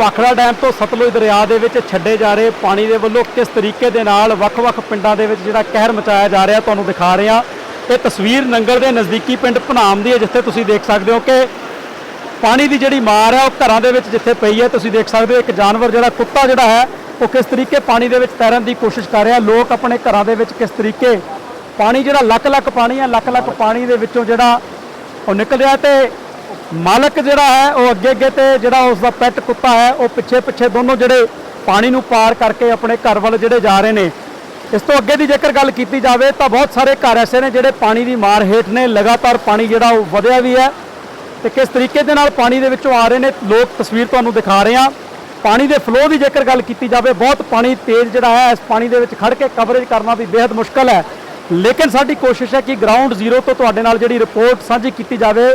Bhakra dam ਤੋਂ ਸਤਲੁਜ ਦਰਿਆ ਦੇ ਵਿੱਚ ਛੱਡੇ ਜਾ ਰਹੇ ਪਾਣੀ ਦੇ ਵੱਲੋਂ ਕਿਸ ਤਰੀਕੇ ਦੇ ਨਾਲ ਵੱਖ-ਵੱਖ ਪਿੰਡਾਂ ਦੇ ਵਿੱਚ ਜਿਹੜਾ ਕਹਿਰ ਮਚਾਇਆ ਜਾ ਰਿਹਾ, ਤੁਹਾਨੂੰ ਦਿਖਾ ਰਹੇ। ਹਾਂ ਇਹ ਤਸਵੀਰ ਨੰਗਲ ਦੇ ਨਜ਼ਦੀਕੀ ਪਿੰਡ ਭਨਾਮ ਦੀ ਹੈ, ਜਿੱਥੇ ਤੁਸੀਂ ਦੇਖ ਸਕਦੇ ਹੋ ਕਿ ਪਾਣੀ ਦੀ ਜਿਹੜੀ ਮਾਰ ਹੈ, ਉਹ ਘਰਾਂ ਦੇ ਵਿੱਚ ਜਿੱਥੇ ਪਈ ਹੈ, ਤੁਸੀਂ ਦੇਖ ਸਕਦੇ ਹੋ ਇੱਕ ਜਾਨਵਰ ਜਿਹੜਾ, ਕੁੱਤਾ ਜਿਹੜਾ ਹੈ, ਉਹ ਕਿਸ ਤਰੀਕੇ ਪਾਣੀ ਦੇ ਵਿੱਚ ਤੈਰਨ ਦੀ ਕੋਸ਼ਿਸ਼ ਕਰ ਰਿਹਾ। ਲੋਕ ਆਪਣੇ ਘਰਾਂ ਦੇ ਵਿੱਚ ਕਿਸ ਤਰੀਕੇ ਪਾਣੀ ਜਿਹੜਾ ਲੱਖ ਲੱਖ ਪਾਣੀ ਹੈ ਲੱਖ ਲੱਖ ਪਾਣੀ ਦੇ ਵਿੱਚੋਂ ਜਿਹੜਾ ਉਹ ਨਿਕਲ ਰਿਹਾ ਤੇ ਮਾਲਕ ਜਿਹੜਾ ਹੈ, ਉਹ ਅੱਗੇ ਅੱਗੇ ਤੇ ਜਿਹੜਾ ਉਸ ਦਾ ਪੈਟ ਕੁੱਤਾ ਹੈ, ਉਹ ਪਿੱਛੇ ਪਿੱਛੇ ਦੋਨੋਂ ਜਿਹੜੇ ਪਾਣੀ ਨੂੰ ਪਾਰ ਕਰਕੇ ਆਪਣੇ ਘਰ ਵੱਲ ਜਿਹੜੇ ਜਾ ਰਹੇ ਨੇ। ਇਸ ਤੋਂ ਅੱਗੇ ਦੀ ਜੇਕਰ ਗੱਲ ਕੀਤੀ ਜਾਵੇ, ਤਾਂ ਬਹੁਤ ਸਾਰੇ ਘਰ ਐਸੇ ਨੇ ਜਿਹੜੇ ਪਾਣੀ ਦੀ ਮਾਰ ਹੇਠ ਨੇ। ਲਗਾਤਾਰ ਪਾਣੀ ਜਿਹੜਾ ਉਹ ਵਧਿਆ ਵੀ ਹੈ ਤੇ ਕਿਸ ਤਰੀਕੇ ਦੇ ਨਾਲ ਪਾਣੀ ਦੇ ਵਿੱਚੋਂ ਆ ਰਹੇ ਨੇ, ਲੋਕ ਤਸਵੀਰ ਤੁਹਾਨੂੰ ਦਿਖਾ ਰਹੇ ਹਾਂ। ਪਾਣੀ ਦੇ ਫਲੋ ਦੀ ਜੇਕਰ ਗੱਲ ਕੀਤੀ ਜਾਵੇ, ਬਹੁਤ ਪਾਣੀ ਤੇਜ਼ ਜਿਹੜਾ ਹੈ, ਇਸ ਪਾਣੀ ਦੇ ਵਿੱਚ ਖੜ ਕੇ ਕਵਰੇਜ ਕਰਨਾ ਵੀ ਬੇहद ਮੁਸ਼ਕਲ ਹੈ। ਲੇਕਿਨ ਸਾਡੀ ਕੋਸ਼ਿਸ਼ ਹੈ ਕਿ ਗਰਾਊਂਡ ਜ਼ੀਰੋ ਤੋਂ ਤੁਹਾਡੇ ਨਾਲ ਜਿਹੜੀ ਰਿਪੋਰਟ ਸਾਂਝੀ ਕੀਤੀ ਜਾਵੇ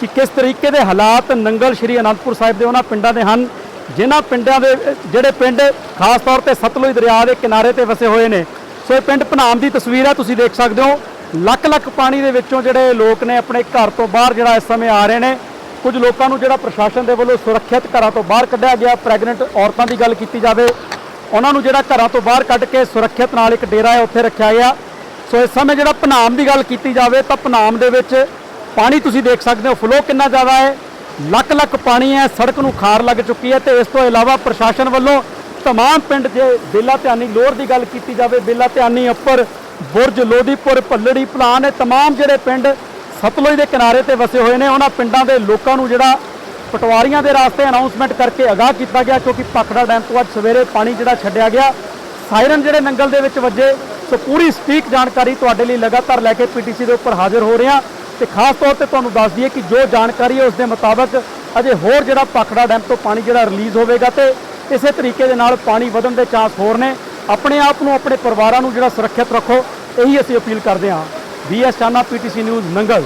ਕਿ ਕਿਸ ਤਰੀਕੇ ਦੇ ਹਾਲਾਤ ਨੰਗਲ ਸ਼੍ਰੀ ਅਨੰਦਪੁਰ ਸਾਹਿਬ ਦੇ ਉਹਨਾਂ ਪਿੰਡਾਂ ਦੇ ਹਨ, ਜਿਨ੍ਹਾਂ ਪਿੰਡਾਂ ਦੇ, ਜਿਹੜੇ ਪਿੰਡ ਖਾਸ ਤੌਰ ਤੇ ਸਤਲੁਜ ਦਰਿਆ ਦੇ ਕਿਨਾਰੇ ਤੇ ਵਸੇ ਹੋਏ ਨੇ। ਸੋ ਇਹ ਪਿੰਡ ਭਨਾਮ ਦੀ ਤਸਵੀਰ ਹੈ ਤੁਸੀਂ ਦੇਖ ਸਕਦੇ ਹੋ। ਲੱਖ ਲੱਖ ਪਾਣੀ ਦੇ ਵਿੱਚੋਂ ਜਿਹੜੇ ਲੋਕ ਨੇ ਆਪਣੇ ਘਰ ਤੋਂ ਬਾਹਰ ਜਿਹੜਾ ਇਸ ਸਮੇਂ ਆ ਰਹੇ ਨੇ। ਕੁਝ ਲੋਕਾਂ ਨੂੰ ਜਿਹੜਾ ਪ੍ਰਸ਼ਾਸਨ ਦੇ ਵੱਲੋਂ ਸੁਰੱਖਿਅਤ ਘਰਾਂ ਤੋਂ ਬਾਹਰ ਕੱਢਿਆ ਗਿਆ। ਪ੍ਰੈਗਨੈਂਟ ਔਰਤਾਂ ਦੀ ਗੱਲ ਕੀਤੀ ਜਾਵੇ, ਉਹਨਾਂ ਨੂੰ ਜਿਹੜਾ ਘਰਾਂ ਤੋਂ ਬਾਹਰ ਕੱਢ ਕੇ ਸੁਰੱਖਿਅਤ ਨਾਲ ਇੱਕ ਡੇਰਾ ਹੈ, ਉੱਥੇ ਰੱਖਿਆ ਗਿਆ। ਸੋ ਇਸ ਸਮੇਂ ਜਿਹੜਾ ਭਨਾਮ ਦੀ ਗੱਲ ਕੀਤੀ ਜਾਵੇ, ਤਾਂ ਭਨਾਮ ਦੇ ਵਿੱਚ ਪਾਣੀ ਤੁਸੀਂ ਦੇਖ ਸਕਦੇ ਹੋ ਫਲੋ ਕਿੰਨਾ ਜ਼ਿਆਦਾ ਹੈ। ਲੱਖ ਲੱਖ ਪਾਣੀ ਹੈ, ਸੜਕ ਨੂੰ ਖਾਰ ਲੱਗ ਚੁੱਕੀ ਹੈ ਤੇ ਇਸ ਤੋਂ ਇਲਾਵਾ ਪ੍ਰਸ਼ਾਸਨ ਵੱਲੋਂ ਤਮਾਮ ਪਿੰਡ ਜੇ ਬੇਲਾ ਧਿਆਨੀ ਲੋਰ ਦੀ ਗੱਲ ਕੀਤੀ ਜਾਵੇ, ਬੇਲਾ ਧਿਆਨੀ ਉੱਪਰ ਬੁਰਜ ਲੋਧੀਪੁਰ ਪੱਲੜੀ ਪਲਾਨ ਇਹ ਤਮਾਮ ਜਿਹੜੇ ਪਿੰਡ ਸਤਲੁਜ ਦੇ ਕਿਨਾਰੇ ਤੇ ਵਸੇ ਹੋਏ ਨੇ, ਉਹਨਾਂ ਪਿੰਡਾਂ ਦੇ ਲੋਕਾਂ ਨੂੰ ਜਿਹੜਾ ਪਟਵਾਰੀਆਂ ਦੇ ਰਾਸਤੇ ਅਨਾਉਂਸਮੈਂਟ ਕਰਕੇ ਅਗਾਹ ਕੀਤਾ ਗਿਆ, ਕਿਉਂਕਿ ਪਖੜਾ ਡੈਮ ਤੋਂ ਅੱਜ ਸਵੇਰੇ ਪਾਣੀ ਜਿਹੜਾ ਛੱਡਿਆ ਗਿਆ। ਸਾਇਰਨ ਜਿਹੜੇ ਨੰਗਲ ਦੇ ਵਿੱਚ ਵੱਜੇ, ਸੋ ਪੂਰੀ ਸਟੀਕ ਜਾਣਕਾਰੀ ਤੁਹਾਡੇ ਲਈ ਲਗਾਤਾਰ ਲੈ ਕੇ ਪੀਟੀਸੀ ਦੇ ਉੱਪਰ ਹਾਜ਼ਰ ਹੋ ਰਹੇ। ਹਾਂ ਤੇ ਖਾਸ ਤੌਰ ਤੇ ਤੁਹਾਨੂੰ ਦੱਸ ਦਈਏ ਕਿ ਜੋ ਜਾਣਕਾਰੀ ਹੈ ਉਸ ਦੇ ਮੁਤਾਬਕ ਅਜੇ ਹੋਰ ਜਿਹੜਾ ਪਖੜਾ ਡੈਮ ਤੋਂ ਪਾਣੀ ਜਿਹੜਾ ਰਿਲੀਜ਼ ਹੋਵੇਗਾ ਤੇ ਇਸੇ ਤਰੀਕੇ ਦੇ ਨਾਲ ਪਾਣੀ ਵਧਣ ਦੇ ਚਾਂਸ ਹੋਰ ਨੇ। ਆਪਣੇ ਆਪ ਨੂੰ, ਆਪਣੇ ਪਰਿਵਾਰਾਂ ਨੂੰ ਜਿਹੜਾ ਸੁਰੱਖਿਅਤ ਰੱਖੋ, ਇਹੀ ਅਸੀਂ ਅਪੀਲ ਕਰਦੇ ਹਾਂ। BS Chana PTC news, Nangal.